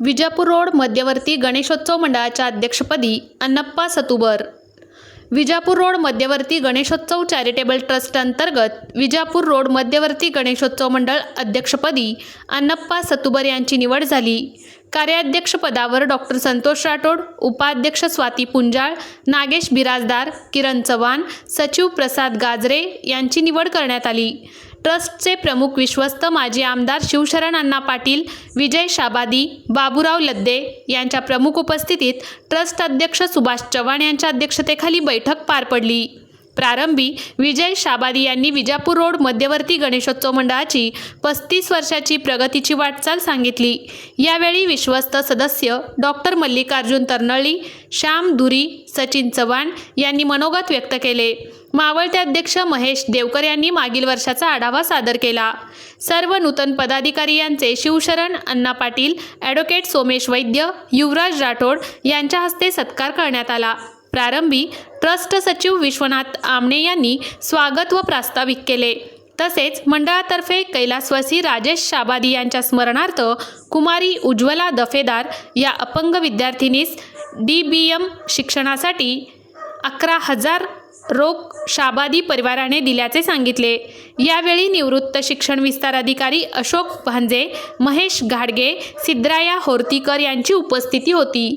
Vijapur road मध्यवर्ती गणेशोत्सव मंडळाच्या अध्यक्षपदी अन्नप्पा सतुबर. विजापूर रोड मध्यवर्ती गणेशोत्सव चॅरिटेबल ट्रस्ट अंतर्गत विजापूर रोड मध्यवर्ती गणेशोत्सव मंडळ अध्यक्षपदी अन्नप्पा सतुबर यांची निवड झाली. कार्याध्यक्षपदावर डॉक्टर संतोष राठोड उपाध्यक्ष स्वाती पुंजाळ नागेश बिराजदार किरण चव्हाण सचिव प्रसाद गाजरे यांची निवड करण्यात आली. ट्रस्टचे प्रमुख विश्वस्त माजी आमदार शिवशरण अण्णा पाटील विजय शाबादी बाबूराव लद्दे यांच्या प्रमुख उपस्थितीत ट्रस्ट अध्यक्ष सुभाष चव्हाण यांच्या अध्यक्षतेखाली बैठक पार पडली. प्रारंभी विजय शाबादी यांनी विजापूर रोड मध्यवर्ती गणेशोत्सव मंडळाची पस्तीस वर्षाची प्रगतीची वाटचाल सांगितली. यावेळी विश्वस्त सदस्य डॉक्टर मल्लिकार्जुन तरनळी श्याम धुरी सचिन चव्हाण यांनी मनोगत व्यक्त केले. मावळते अध्यक्ष महेश देवकर यांनी मागील वर्षाचा आढावा सादर केला. सर्व नूतन पदाधिकारी यांचे शिवशरण अण्णा पाटील ॲडव्होकेट सोमेश वैद्य युवराज राठोड यांच्या हस्ते सत्कार करण्यात आला. प्रारंभी ट्रस्ट सचिव विश्वनाथ आमणे यांनी स्वागत व प्रास्ताविक केले. तसेच मंडळातर्फे कैलासवासी राजेश शाबादी यांच्या स्मरणार्थ कुमारी उज्ज्वला दफेदार या अपंग विद्यार्थिनीस डी बी एम शिक्षणासाठी अकरा हजार रोख शाबादी परिवाराने दिल्याचे सांगितले. यावेळी निवृत्त शिक्षण विस्तार अधिकारी अशोक भांजे महेश घाडगे सिद्धराया होर्तीकर यांची उपस्थिती होती.